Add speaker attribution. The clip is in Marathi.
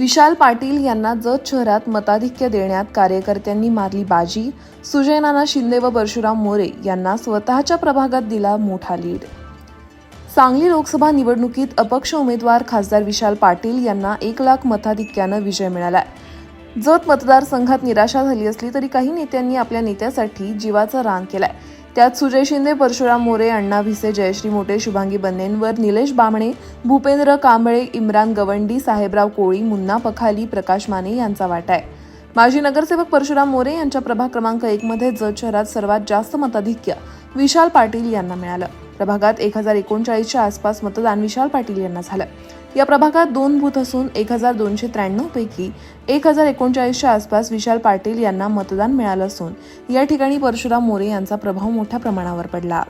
Speaker 1: विशाल पाटील यांना जत शहरात मताधिक्य देण्यात कार्यकर्त्यांनी मारली बाजी. सुजय नाना शिंदे व परशुराम मोरे यांना स्वतःच्या प्रभागात दिला मोठा लीड. सांगली लोकसभा निवडणुकीत अपक्ष उमेदवार खासदार विशाल पाटील यांना एक लाख मताधिक्यानं विजय मिळाला जत मतदारसंघात निराशा झाली असली तरी काही नेत्यांनी आपल्या नेत्यासाठी जीवाचा रान केलाय. त्यात सुजय शिंदे परशुराम मोरे अण्णा भिसे जयश्री मोटे शुभांगी बन्नेंवर निलेश बामणे भूपेंद्र कांबळे इम्रान गवंडी साहेबराव कोळी मुन्ना पखाली प्रकाश माने यांचा वाटा आहे. माजी नगरसेवक परशुराम मोरे यांच्या प्रभाग क्रमांक एकमध्ये जत शहरात सर्वात जास्त मताधिक्य विशाल पाटील यांना मिळालं. प्रभागात एक हजार एकोणचाळीसच्या आसपास मतदान विशाल पाटील यांना झालं. या प्रभागात दोन बूथ असून एक हजार दोनशे त्र्याण्णव पैकी एक हजार एकोणचाळीसच्या आसपास विशाल पाटील यांना मतदान मिळालं असून या ठिकाणी परशुराम मोरे यांचा प्रभाव मोठ्या प्रमाणावर पडला.